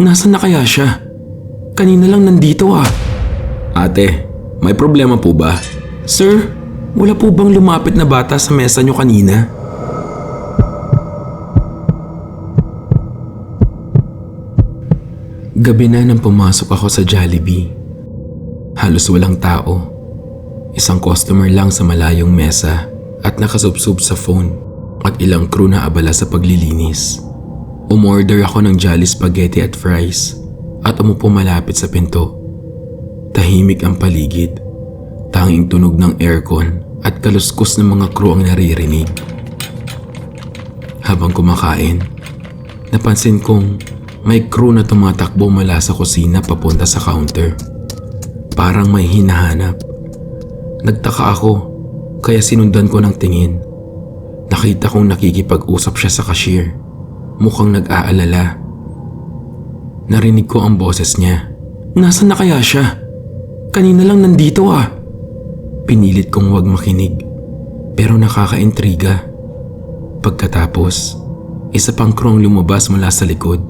Nasaan na kaya siya? Kanina lang nandito ah. Ate, may problema po ba? Sir, wala po bang lumapit na bata sa mesa nyo kanina? Gabi na nang pumasok ako sa Jollibee. Halos walang tao. Isang customer lang sa malayong mesa at nakasubsob sa phone at ilang crew na abala sa paglilinis. Umorder ako ng Jolly Spaghetti at fries at umupo malapit sa pinto. Tahimik ang paligid. Tanging tunog ng aircon at kaluskos ng mga crew ang naririnig. Habang kumakain, napansin kong may crew na tumatakbo mula sa kusina papunta sa counter. Parang may hinahanap. Nagtaka ako kaya sinundan ko ng tingin. Nakita kong nakikipag-usap siya sa cashier. Mukhang nag-aalala. Narinig ko ang boses niya. Nasaan na kaya siya? Kanina lang nandito ah. Pinilit kong wag makinig. Pero nakakaintriga. Pagkatapos, isa pang krong lumabas mula sa likod.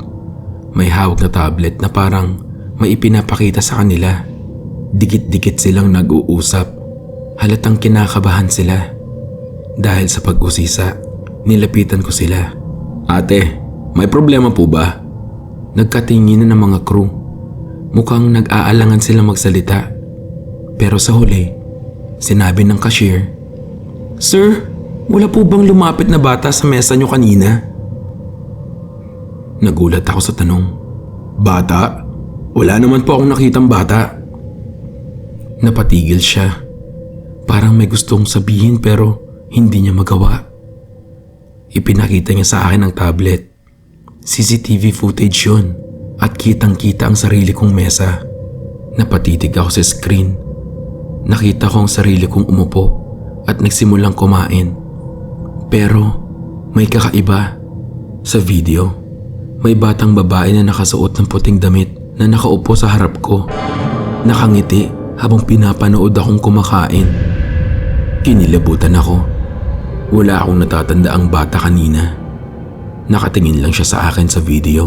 May hawak na tablet na parang may ipinapakita sa kanila. Dikit-dikit silang nag-uusap. Halatang kinakabahan sila. Dahil sa pag-usisa, nilapitan ko sila. Ate, may problema po ba? Nagkatingin na ng mga crew. Mukhang nag-aalangan sila magsalita. Pero sa huli, sinabi ng cashier, Sir, wala po bang lumapit na bata sa mesa nyo kanina? Nagulat ako sa tanong. Bata? Wala naman po akong nakitang bata. Napatigil siya. Parang may gustong sabihin pero hindi niya magawa. Ipinakita niya sa akin ang tablet. CCTV footage yun at kitang kita ang sarili kong mesa. Napatitig ako sa screen. Nakita ko ang sarili kong umupo at nagsimulang kumain. Pero may kakaiba. Sa video, may batang babae na nakasuot ng puting damit na nakaupo sa harap ko. Nakangiti habang pinapanood akong kumakain. Kinilabutan ako. Wala akong natatanda ang bata kanina. Nakatingin lang siya sa akin sa video.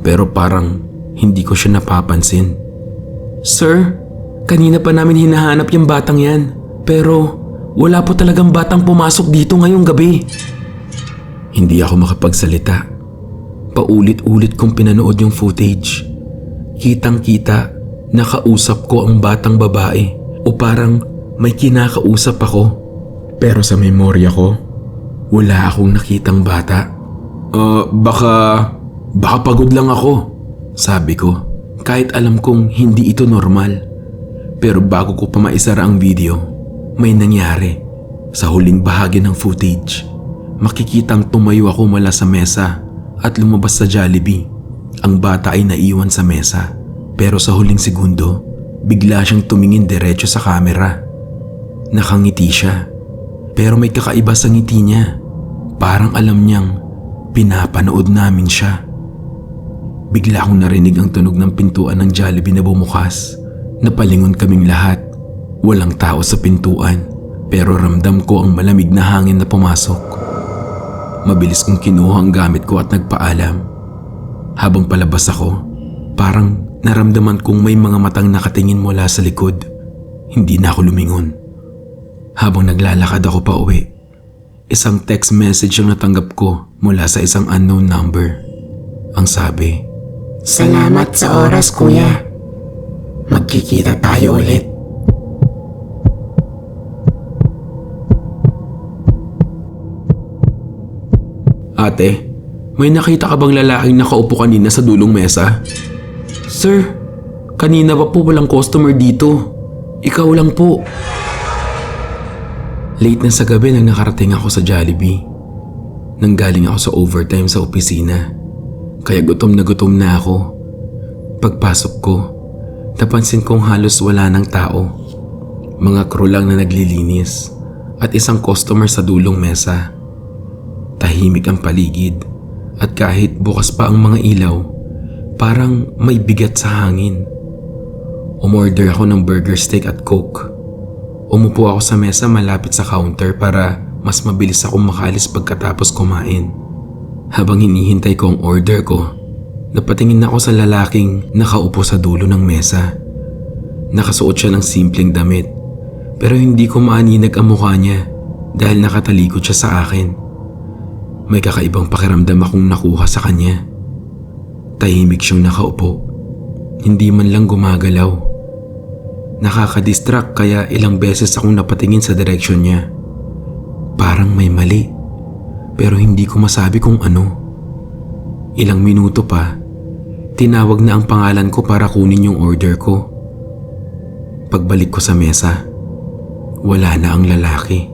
Pero parang hindi ko siya napapansin. Sir, kanina pa namin hinahanap yung batang yan. Pero wala po talagang batang pumasok dito ngayong gabi. Hindi ako makapagsalita. Paulit-ulit kong pinanood yung footage. Kitang kita, nakausap ko ang batang babae o parang may kinakausap ako. Pero sa memorya ko, wala akong nakitang bata. Uh, baka, baka pagod lang ako, sabi ko. Kahit alam kong hindi ito normal. Pero bago ko pa maisara ang video, may nangyari. Sa huling bahagi ng footage, makikitang tumayo ako mula sa mesa at lumabas sa Jollibee. Ang bata ay naiwan sa mesa. Pero sa huling segundo, bigla siyang tumingin diretso sa kamera. Nakangiti siya. Pero may kakaiba sa ngiti niya. Parang alam niyang pinapanood namin siya. Bigla akong narinig ang tunog ng pintuan ng Jollibee na bumukas. Napalingon kaming lahat. Walang tao sa pintuan. Pero ramdam ko ang malamig na hangin na pumasok. Mabilis kong kinuha ang gamit ko at nagpaalam. Habang palabas ako, parang naramdaman kong may mga matang nakatingin mula sa likod. Hindi na ako lumingon. Habang naglalakad ako pa uwi, isang text message ang natanggap ko mula sa isang unknown number. Ang sabi, Salamat sa oras, kuya. Magkikita tayo ulit. Ate, may nakita ka bang lalaking nakaupo kanina sa dulong mesa? Sir, kanina pa po walang customer dito. Ikaw lang po. Late na sa gabi nang nakarating ako sa Jollibee. Nanggaling ako sa overtime sa opisina. Kaya gutom na gutom na ako. Pagpasok ko, napansin kong halos wala ng tao. Mga crew lang na naglilinis at isang customer sa dulong mesa. Tahimik ang paligid at kahit bukas pa ang mga ilaw, parang may bigat sa hangin. Umorder ako ng burger steak at coke. Umupo ako sa mesa malapit sa counter para mas mabilis akong makalis pagkatapos kumain. Habang hinihintay ko ang order ko, Napatingin ako sa lalaking nakaupo sa dulo ng mesa. Nakasuot siya ng simpleng damit. Pero hindi ko maaninag ang mukha niya dahil nakatalikod siya sa akin. May kakaibang pakiramdam akong nakuha sa kanya. Tahimik siyang nakaupo. Hindi man lang gumagalaw. Nakakadistract kaya ilang beses akong napatingin sa direksyon niya. Parang may mali. Pero hindi ko masabi kung ano. Ilang minuto pa, tinawag na ang pangalan ko para kunin yung order ko. Pagbalik ko sa mesa, wala na ang lalaki.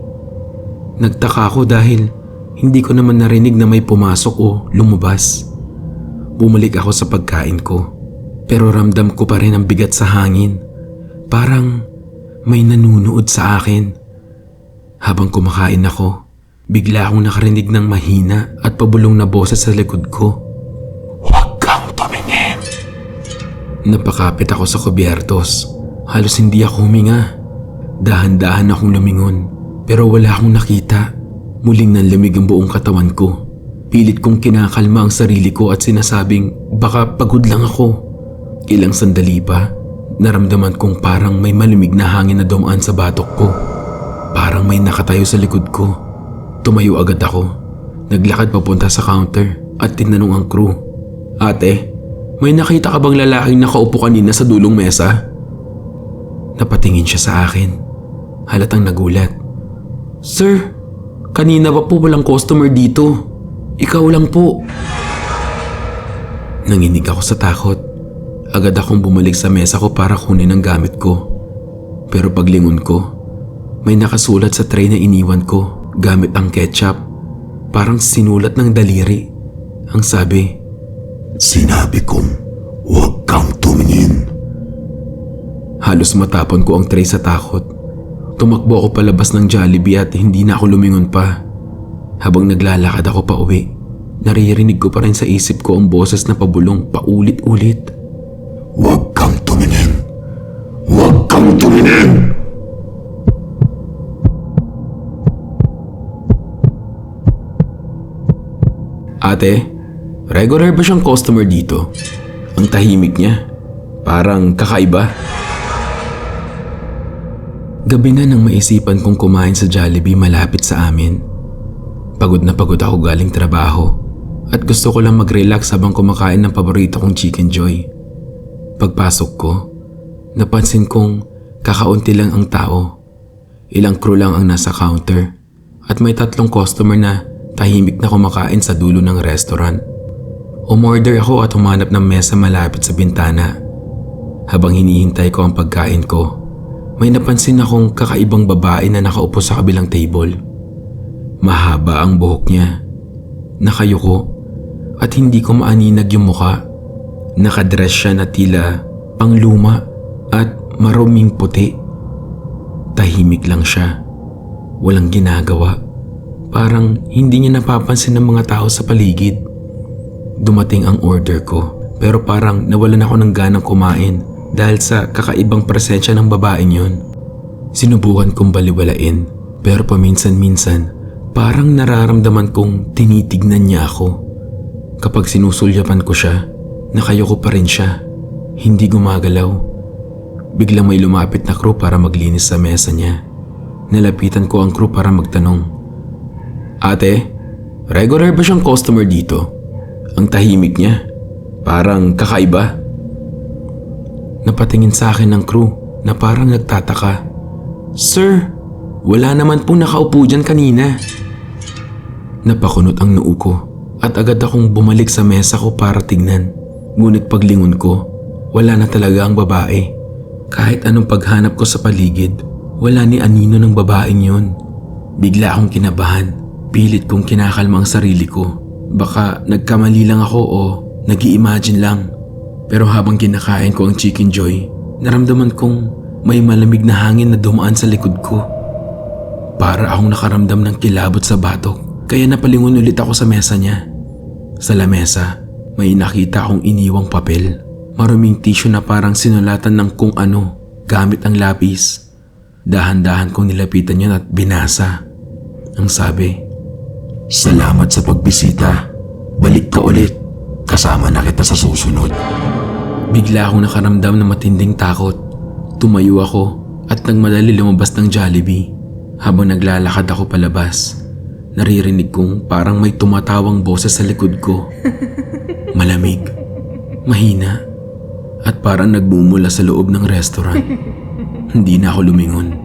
Nagtaka ako dahil hindi ko naman narinig na may pumasok o lumabas. Bumalik ako sa pagkain ko, pero ramdam ko pa rin ang bigat sa hangin. Parang may nanunood sa akin. Habang kumakain ako, bigla akong nakarinig ng mahina at pabulong na boses sa likod ko. Huwag kang tumingin. Napakapit ako sa kubyertos. Halos hindi ako huminga. Dahan-dahan akong lumingon. Pero wala akong nakita. Muling nanlamig ang buong katawan ko. Pilit kong kinakalma ang sarili ko at sinasabing baka pagod lang ako. Ilang sandali pa, naramdaman kong parang may malamig na hangin na dumaan sa batok ko. Parang may nakatayo sa likod ko. Tumayo agad ako. Naglakad papunta sa counter at tinanong ang crew. Ate, may nakita ka bang lalaking nakaupo kanina sa dulong mesa? Napatingin siya sa akin. Halatang nagulat. Sir, kanina ba po walang customer dito? Ikaw lang po. Nanginig ako sa takot. Agad akong bumalik sa mesa ko para kunin ang gamit ko. Pero paglingon ko, may nakasulat sa tray na iniwan ko gamit ang ketchup. Parang sinulat ng daliri. Ang sabi, Sinabi kong huwag kang tumingin. Halos matapon ko ang tray sa takot. Tumakbo ako palabas ng Jollibee at hindi na ako lumingon pa. Habang naglalakad ako pa uwi, naririnig ko pa rin sa isip ko ang boses na pabulong paulit-ulit. Huwag kang tumingin. Huwag kang tumingin. Ate, regular ba siyang customer dito? Ang tahimik niya. Parang kakaiba. Gabi na nang maisipan kong kumain sa Jollibee malapit sa amin. Pagod na pagod ako galing trabaho at gusto ko lang mag-relax habang kumakain ng paborito kong Chicken Joy. Pagpasok ko, napansin kong kakaunti lang ang tao. Ilang crew lang ang nasa counter at may tatlong customer na tahimik na kumakain sa dulo ng restaurant. Umorder ako at humanap ng mesa malapit sa bintana. Habang hinihintay ko ang pagkain ko, may napansin akong kakaibang babae na nakaupo sa kabilang table. Mahaba ang buhok niya. Nakayuko at hindi ko maaninag yung muka. Nakadress siya na tila pangluma at maruming puti. Tahimik lang siya. Walang ginagawa. Parang hindi niya napapansin ng mga tao sa paligid. Dumating ang order ko pero parang nawalan ako ng ganang kumain dahil sa kakaibang presensya ng babaeng yun. Sinubukan kong baliwalain pero paminsan-minsan parang nararamdaman kong tinitignan niya ako. Kapag sinusulyapan ko siya, nakayoko pa rin siya. Hindi gumagalaw. Biglang may lumapit na crew para maglinis sa mesa niya. Nalapitan ko ang crew para magtanong. Ate, regular ba siyang customer dito? Ang tahimik niya. Parang kakaiba. Napatingin sa akin ng crew na parang nagtataka. Sir, wala naman po nakaupo dyan kanina. Napakunot ang noo ko at agad akong bumalik sa mesa ko para tignan. Ngunit paglingon ko, wala na talaga ang babae. Kahit anong paghanap ko sa paligid, wala ni anino ng babaeng yon. Bigla akong kinabahan. Pilit kong kinakalma ang sarili ko. Baka nagkamali lang ako o nag imagine lang. Pero habang kinakain ko ang chicken joy, naramdaman kong may malamig na hangin na dumaan sa likod ko. Para akong nakaramdam ng kilabot sa batok, kaya napalingon ulit ako sa mesa niya. Sa lamesa, may nakita akong iniwang papel. Maruming tissue na parang sinulatan ng kung ano gamit ang lapis. Dahan-dahan kong nilapitan yun at binasa. Ang sabi, Salamat sa pagbisita. Balik ka ulit. kasama na kita sa susunod. Bigla akong nakaramdam ng matinding takot. Tumayo ako at nagmadali lumabas ng Jollibee. Habang naglalakad ako palabas, naririnig kong parang may tumatawang boses sa likod ko. Malamig, mahina, at parang nagmumula sa loob ng restaurant. Hindi na ako lumingon.